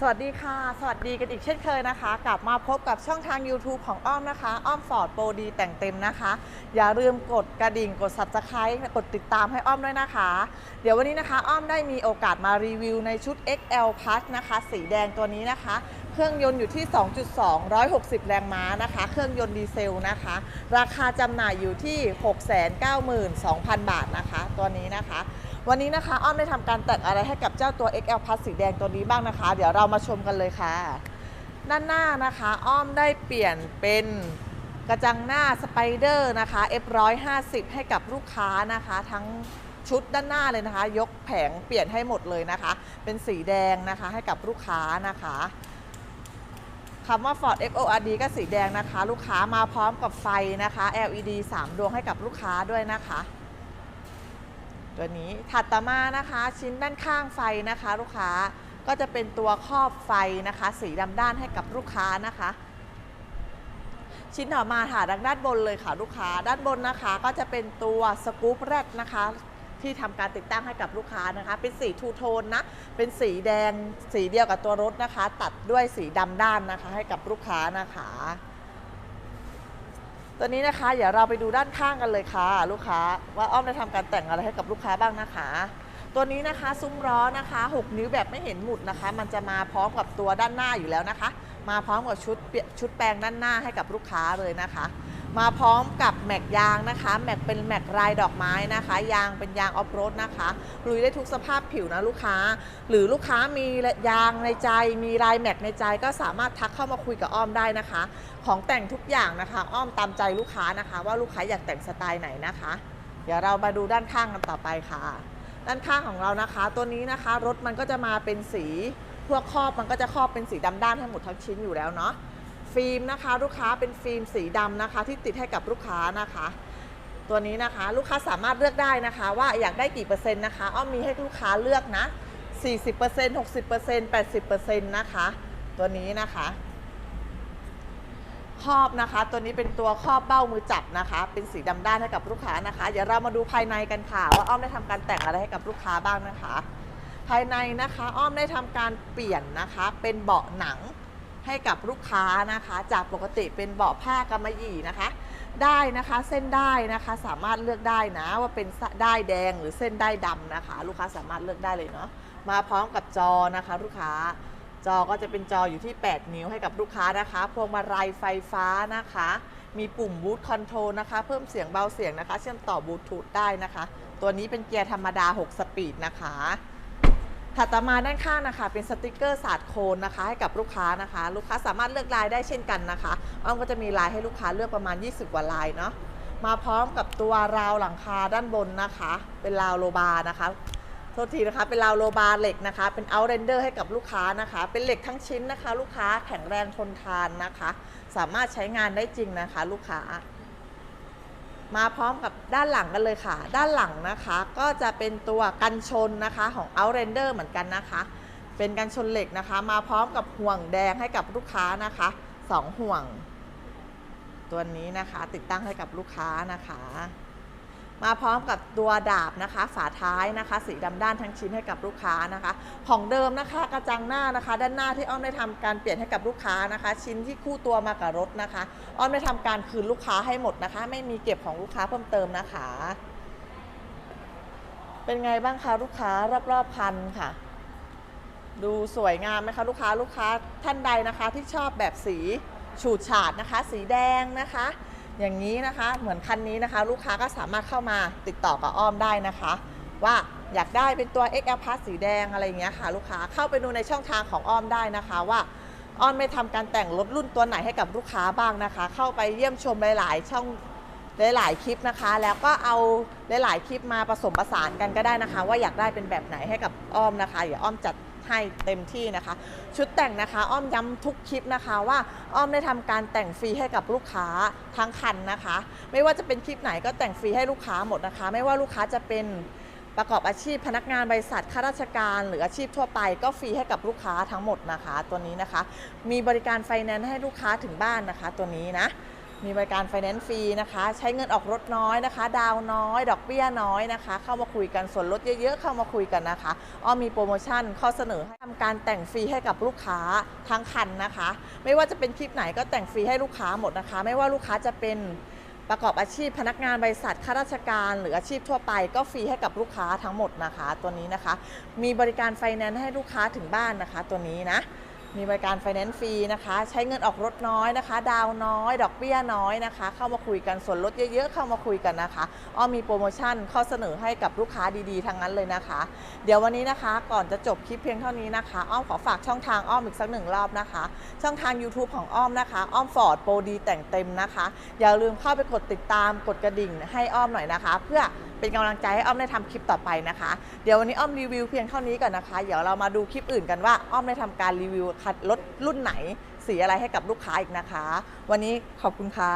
สวัสดีค่ะ สวัสดีกันอีกเช่นเคยนะคะ กลับมาพบกับช่องทาง YouTube ของอ้อมนะคะ อ้อมฟอร์ดโปรดีแต่งเต็มนะคะ อย่าลืมกดกระดิ่งกด subscribe กดติดตามให้อ้อมด้วยนะคะ เดี๋ยววันนี้นะคะ อ้อมได้มีโอกาสมารีวิวในชุด XL Plus นะคะ สีแดงตัวนี้นะคะ เครื่องยนต์อยู่ที่ 2.2 160 แรงม้านะคะ เครื่องยนต์ดีเซลนะคะ ราคาจำหน่ายอยู่ที่ 692,000 บาทนะคะ ตัวนี้นะคะ วันนี้นะคะอ้อมได้ทำการแต่งอะไรให้กับเจ้าตัว XL Plus สีแดงตัวนี้บ้างนะคะ เดี๋ยวเรามาชมกันเลยค่ะ ด้านหน้านะคะ อ้อมได้เปลี่ยนเป็นกระจังหน้าสไปเดอร์นะคะ F150 ให้กับลูกค้านะคะ ทั้งชุดด้านหน้าเลยนะคะ ยกแผงเปลี่ยนให้หมดเลยนะคะ เป็นสีแดงนะคะให้กับลูกค้านะคะคำว่า Ford FORD ก็สีแดงนะคะ ลูกค้ามาพร้อมกับไฟนะคะ LED 3 ดวงให้กับลูกค้าด้วยนะคะ ตัวนี้ถัดต่อมานะคะชิ้นด้านข้างไฟนะคะ ลูกค้าก็จะเป็นตัวครอบไฟนะคะ สีดำด้านให้กับลูกค้านะคะ ชิ้นต่อมาค่ะด้านบนเลยค่ะลูกค้า ด้านบนนะคะ ก็จะเป็นตัวสกู๊ปแรดนะคะ ที่ทำการติดตั้งให้กับลูกค้านะคะ เป็นสีทูโทนนะเป็นสีแดงสีเดียวกับตัวรถนะคะ ตัดด้วยสีดำด้านนะคะ ให้กับลูกค้านะคะ ตัวนี้นะคะเดี๋ยวเราไปดูด้านข้างกันเลยค่ะ ลูกค้าว่าอ้อมได้ทำการแต่งอะไรให้กับลูกค้าบ้างนะคะ ตัวนี้นะคะซุ้มล้อนะคะ 6 นิ้วแบบไม่เห็นหมุดนะคะ มันจะมาพร้อมกับตัวด้านหน้าอยู่แล้วนะคะ มาพร้อมกับชุดชุดแปลงด้านหน้าให้กับลูกค้าเลยนะคะ มาพร้อมกับแม็กยางนะคะ แม็กเป็นแม็กลายดอกไม้นะคะ ยางเป็นยางออฟโรดนะคะลุยได้ทุกสภาพผิวนะลูกค้า หรือลูกค้ามียางในใจ มีลายแม็กในใจ ก็สามารถทักเข้ามาคุยกับอ้อมได้นะคะ ของแต่งทุกอย่างนะคะ อ้อมตามใจลูกค้านะคะ ว่าลูกค้าอยากแต่งสไตล์ไหนนะคะ เดี๋ยวเรามาดูด้านข้างกันต่อไปค่ะ ด้านข้างของเรานะคะ ตัวนี้นะคะรถมันก็จะมาเป็นสีพวกครอบมันก็จะครอบเป็นสีดำด้านทั้หมดทั้งชิ้นอยู่แล้วเนาะ ฟิล์มนะคะ ลูกค้าเป็นฟิล์มสีดำนะคะ ที่ติดให้กับลูกค้านะคะ ตัวนี้นะคะลูกค้าสามารถเลือกได้นะคะ ว่าอยากได้กี่เปอร์เซ็นต์นะคะอ้อมมีให้ลูกค้าเลือกนะ 40% 60% 80%นะคะ ตัวนี้นะคะครอบนะคะ ตัวนี้เป็นตัวครอบเบ้ามือจับนะคะ เป็นสีดำด้านให้กับลูกค้านะคะ เดี๋ยวเรามาดูภายในกันค่ะ ว่าอ้อมได้ทำการแต่งอะไรให้กับลูกค้าบ้างนะคะ ภายในนะคะ อ้อมได้ทำการเปลี่ยนนะคะ เป็นเบาะหนัง ให้กับลูกค้านะคะ จากปกติเป็นเบาะผ้ากำมะหยี่นะคะ ได้นะคะเส้นได้นะคะสามารถเลือกได้นะว่าเป็นได้แดงหรือเส้นได้ดำนะคะ ลูกค้าสามารถเลือกได้เลยเนาะมาพร้อมกับจอนะคะ ลูกค้าจอก็จะเป็นจออยู่ที่ 8 นิ้วให้กับลูกค้านะคะ พวงมาลัยไฟฟ้านะคะ มีปุ่มบูทคอนโทรลนะคะ เพิ่มเสียงเบาเสียงนะคะ เชื่อมต่อบลูทูธได้นะคะ ตัวนี้เป็นเกียร์ธรรมดา 6 สปีดนะคะ ถัดมาด้านข้างนะคะ เป็นสติกเกอร์สาดโคนนะคะ ให้กับลูกค้านะคะ ลูกค้าสามารถเลือกลายได้เช่นกันนะคะอ้อมก็จะมีลายให้ลูกค้าเลือกประมาณ 20 กว่าลายเนาะมาพร้อมกับตัวราวหลังคาด้านบนนะคะ เป็นราวโลบาร์นะคะโทษทีนะคะเป็นราวโลบาร์เหล็กนะคะ เป็นเอาเรนเดอร์ให้กับลูกค้านะคะ เป็นเหล็กทั้งชิ้นนะคะ ลูกค้าแข็งแรงทนทานนะคะ สามารถใช้งานได้จริงนะคะ ลูกค้า มาพร้อมกับด้านหลังกันเลยค่ะ ด้านหลังนะคะ ก็จะเป็นตัวกันชนนะคะของ Outrender เหมือนกันนะคะ เป็นกันชนเหล็กนะคะ มาพร้อมกับห่วงแดงให้กับลูกค้านะคะสองห่วง ตัวนี้นะคะ ติดตั้งให้กับลูกค้านะคะ มาพร้อมกับตัวดาบนะคะ ฝาท้ายนะคะ สีดำด้านทั้งชิ้นให้กับลูกค้านะคะ ของเดิมนะคะกระจังหน้านะคะ ด้านหน้าที่อ้อมได้ทำการเปลี่ยนให้กับลูกค้านะคะ ชิ้นที่คู่ตัวมากับรถนะคะ อ้อมได้ทำการคืนลูกค้าให้หมดนะคะ ไม่มีเก็บของลูกค้าเพิ่มเติมนะคะ เป็นไงบ้างคะลูกค้ารอบๆคันค่ะดูสวยงามไหมคะลูกค้าลูกค้าท่านใดนะคะที่ชอบแบบสีฉูดฉาดนะคะ สีแดงนะคะ อย่างนี้นะคะเหมือนคันนี้นะคะ ลูกค้าก็สามารถเข้ามาติดต่อกับอ้อมได้นะคะ ว่าอยากได้เป็นตัว XL Plus สีแดงอะไรอย่างเงี้ยค่ะ ลูกค้าเข้าไปดูในช่องทางของอ้อมได้นะคะว่าอ้อมไม่ทำการแต่งรถรุ่นตัวไหนให้กับลูกค้าบ้างนะคะ เข้าไปเยี่ยมชมหลาย ๆ ช่องหลาย ๆ คลิปนะคะ แล้วก็เอาหลาย ๆ คลิปมาผสมผสานกันก็ได้นะคะ ว่าอยากได้เป็นแบบไหนให้กับอ้อมนะคะเดี๋ยวอ้อมจัด ให้เต็มที่นะคะ ชุดแต่งนะคะ อ้อมย้ำทุกคลิปนะคะว่าอ้อมได้ทำการแต่งฟรีให้กับลูกค้าทั้งคันนะคะ ไม่ว่าจะเป็นคลิปไหนก็แต่งฟรีให้ลูกค้าหมดนะคะ ไม่ว่าลูกค้าจะเป็นประกอบอาชีพพนักงานบริษัทข้าราชการหรืออาชีพทั่วไป ก็ฟรีให้กับลูกค้าทั้งหมดนะคะ ตัวนี้นะคะ มีบริการไฟแนนซ์ให้ลูกค้าถึงบ้านนะคะ ตัวนี้นะ มีบริการไฟแนนซ์ฟรีนะคะ ใช้เงินออกรถน้อยนะคะ ดาวน้อย ดอกเบี้ยน้อยนะคะ เข้ามาคุยกันส่วนลดเยอะๆ เข้ามาคุยกันนะคะ อ้อมมีโปรโมชั่นข้อเสนอให้ทำการแต่งฟรีให้กับลูกค้าทั้งคันนะคะ ไม่ว่าจะเป็นคลิปไหนก็แต่งฟรีให้ลูกค้าหมดนะคะ ไม่ว่าลูกค้าจะเป็นประกอบอาชีพพนักงานบริษัทข้าราชการ หรืออาชีพทั่วไปก็ฟรีให้กับลูกค้าทั้งหมดนะคะ ตัวนี้นะคะ มีบริการไฟแนนซ์ให้ลูกค้าถึงบ้านนะคะ ตัวนี้นะ มีบริการไฟแนนซ์ฟรีนะคะ ใช้เงินออกรถน้อยนะคะ ดาวน้อย ดอกเบี้ยน้อยนะคะ เข้ามาคุยกันส่วนลดเยอะๆ เข้ามาคุยกันนะคะอ้อมมีโปรโมชั่นข้อเสนอให้กับลูกค้าดีๆทั้งนั้นเลยนะคะ เดี๋ยววันนี้นะคะ ก่อนจะจบคลิปเพียงเท่านี้นะคะ อ้อมขอฝากช่องทางอ้อมอีกสักหนึ่งรอบนะคะ ช่องทาง YouTube ของอ้อมนะคะ อ้อมฟอร์ดโปรดีแต่งเต็มนะคะ อย่าลืมเข้าไปกดติดตามกดกระดิ่งให้อ้อมหน่อยนะคะ เพื่อ เป็นกำลังใจให้อ้อมได้ทำคลิปต่อไปนะคะ เดี๋ยววันนี้อ้อมรีวิวเพียงเท่านี้ก่อนนะคะ เดี๋ยวเรามาดูคลิปอื่นกันว่าอ้อมได้ทำการรีวิวคัดรถรุ่นไหน สีอะไรให้กับลูกค้าอีกนะคะ วันนี้ขอบคุณค่ะ